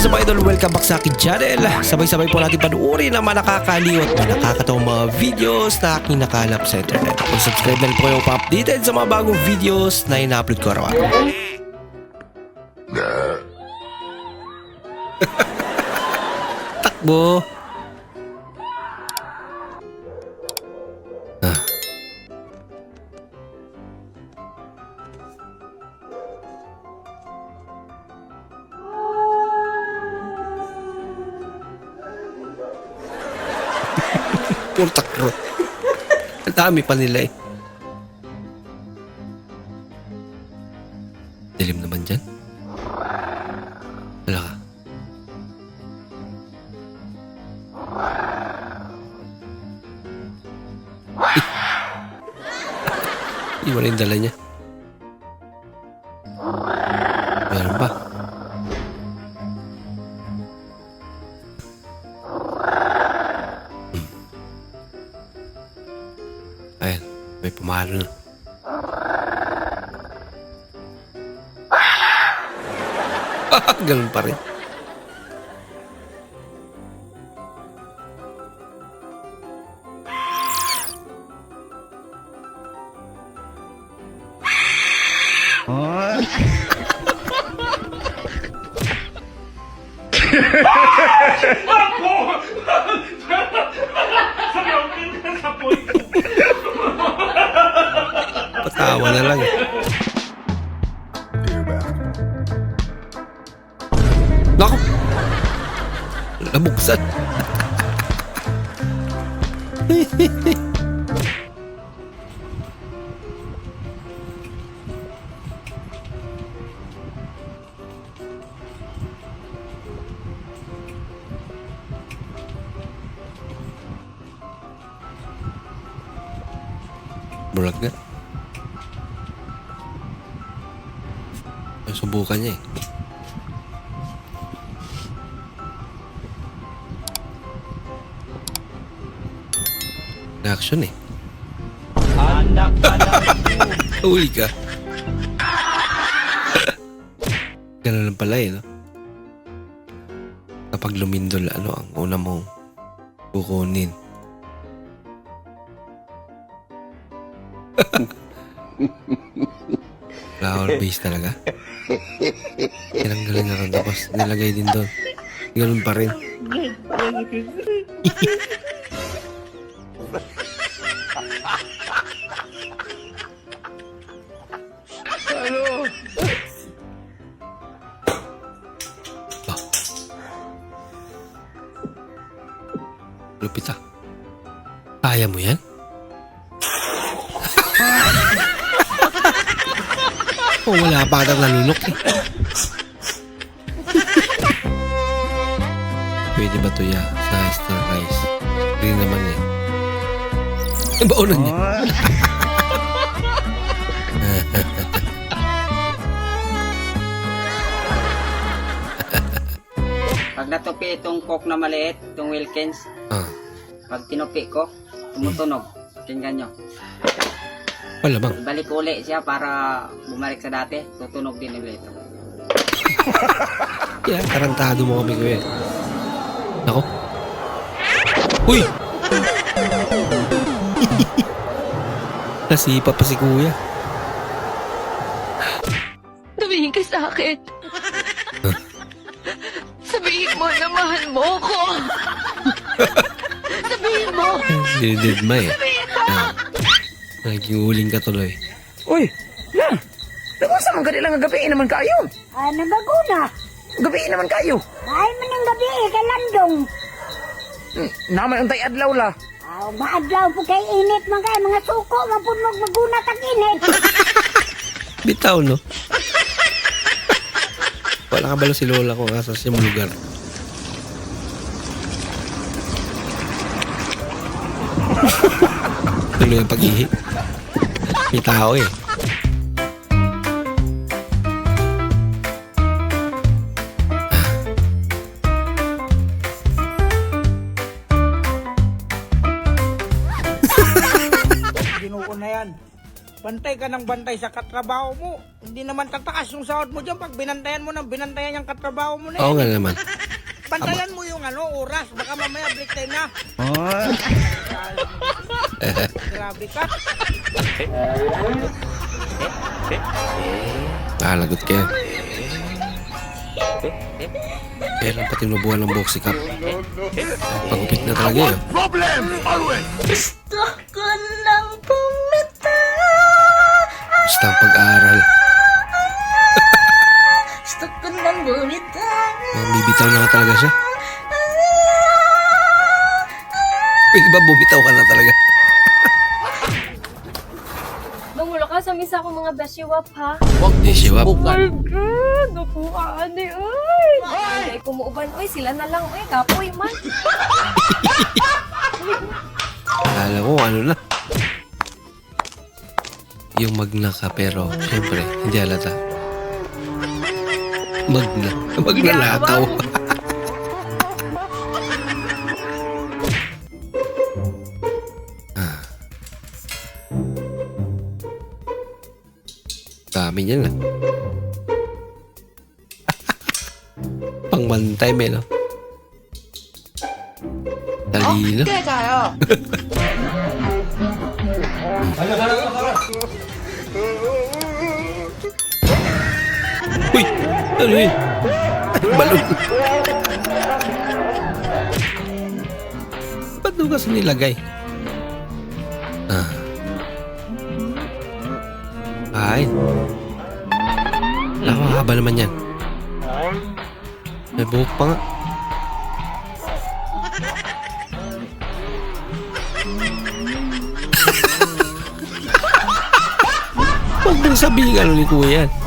is up idol? Welcome back sa akin channel. Sabay-sabay po natin panuorin ang mga nakakaliw at mga nakakatawang mga videos na aking nakalap sa internet. Kung subscribe na rin po kayo pa-updated sa mga bagong videos na ina-upload ko araw-araw. Takbo! Puro takbo. Ang dami pa nila eh. Dilim naman dyan. Wala ka. Iwan yung dala niya. Ayan, may pumalo na. Ganun pa rin. Patawa na lang. eh. Naku! Nabuksan. Bulag nga. Subukan niya eh. Reaction eh. Anak Huli ka. Ganun lang pala eh, no? Kapag lumindol, ano ang una mong kukunin? Flower base talaga? Tinanggalin na rin tapos nilagay din doon. Ganun pa rin. Ah. Lupit ah. Kaya mo yan? oh, wala pa atang nalunok eh. Pwede ba to ya sa stir rice? Green naman eh. Ang baunan niya. Pag natupi itong coke na maliit, itong Wilkins, Ah, pag tinupi ko, tumutunog. Tingnan nyo. Wala bang. Balik uli siya para bumalik sa dati, tutunog din ulit. Kaya tarantado mo kami kuya. Ako? Uy! Nasipa pa si kuya. Tumingin ka sa akin. Sabihin mo na mahal mo ko. Sabihin mo. Dinididma eh. Sabihin mo. Ah, naging uling ka tuloy. Uy, na. Nakunsa man kanila nga gabi naman kayo. Ah, nagaguna. Gabi naman kayo. Ay, manang gabi, kay Landong. Hmm, naman untay adlaw la. Ah, maadlaw po kay init man kay mga suko, mapunog maguna tag init. Bitaw, no? Wala ka bala si Lola kung asa siya lugar. Tuloy ang pag-ihi. May tao eh. Na yan. Bantay ka ng bantay sa katrabaho mo. Hindi naman tataas yung sahod mo dyan pag binantayan mo ng binantayan yung katrabaho mo na Oo yun. nga naman. Bantayan mo yung ano, oras. Baka mamaya break time na. Grabe ka. Nakalagot kayo. Pero ang patinubuhan ng boxing cup. Pagupit na talaga yun. Gusto ko nang pumita. Basta ang pag-aaral. Gusto ko nang bumita. Bibitaw na talaga siya. Pwede ba bumitaw ka na talaga? Mangulo ka sa misa ko mga beshiwap ha. Di siya wap. My God! Naku, ane, ay! Ay, kumuuban, oy, sila na lang, oy, kapoy man. Akala ko ano na. Yung magna ka pero syempre hindi halata. Magna. Magnanakaw. ah. Niyan ah. Pangmantay may no? Talino. Uy! Ano yun? Balon. Ba't doon kasi nilagay? Ah. Ay. Nakakahaba naman yan. May buhok pa nga. Huwag mong sabihin ano ni Kuya yan.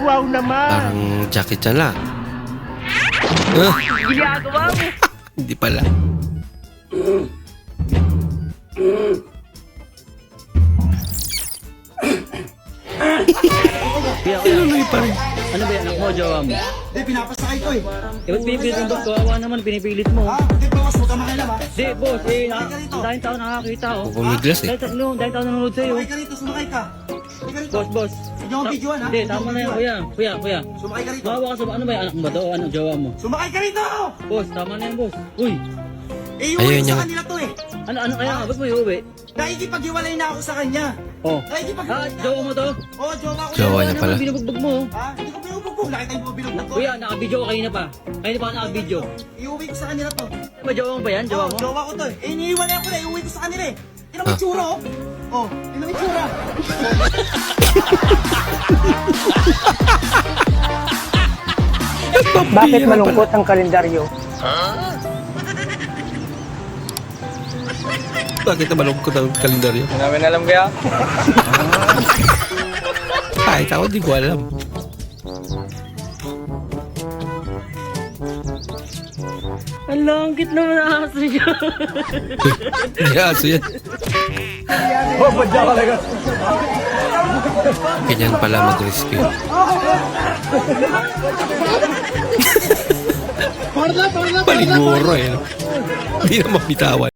Wow naman. Parang jacket siya lang. Ah, Ginagawa mo. hindi pala. Tinuloy pa rin. Ano ba yan? Mo, jowa mo? Hindi, pinapasakay ko eh. Eh, ba't pinipilit mo? Boss, kawawa naman, pinipilit mo. Ha? Hindi, bawas mo ka makialam ha. Di, boss, eh, na, ang daming tao nakakita, oh. Pupumiglas eh. Dahil tatlo, dahil tao nanonood sa'yo. Sumakay ka rito, sumakay ka. Sumakay ka rito. Boss, boss. Hindi ako videoan ha. Hindi, tama na yan, kuya. Kuya, kuya. Sumakay ka rito. Bawa ka sa, ano ba yan? Anak mo ba to? O ano, jowa mo? Sumakay ka rito! Boss, tama na yan, boss. Uy, Eh, Ayun iuwi ko niya. sa kanila to eh. ano, ano kaya? Ba't mo iuwi? Nakikipag-iwalay na ako sa kanya. Oh. Nakikipag-iwalay Ah, na jowa mo to? Oo, jowa ko Jowa niya Ano pala. naman binubugbog mo? oh? Ha? Hindi ko binubugbog. Nakita mo binubugbog ko. Kuya, nakabidyo ko kanina pa. Kanina pa ako nakabidyo. Iuwi ko sa kanila to. Ba, jowa mo ba yan? Jowa Oo, mo? jowa ko to eh. Eh, iniiwalay ako na. Iuwi ko sa kanila eh. Tingnan mo yung tsura oh. Oh, tingnan mo yung tsura. Bakit malungkot ang kalendaryo? Bakit malungkot ang kalendaryo? Namin alam kaya. Kahit ako, di ko alam. Ang langkit naman ang aso niya. Hindi aso yan. Ganyan pala mag-rescue. Paliguro eh. Hindi na mapitawan.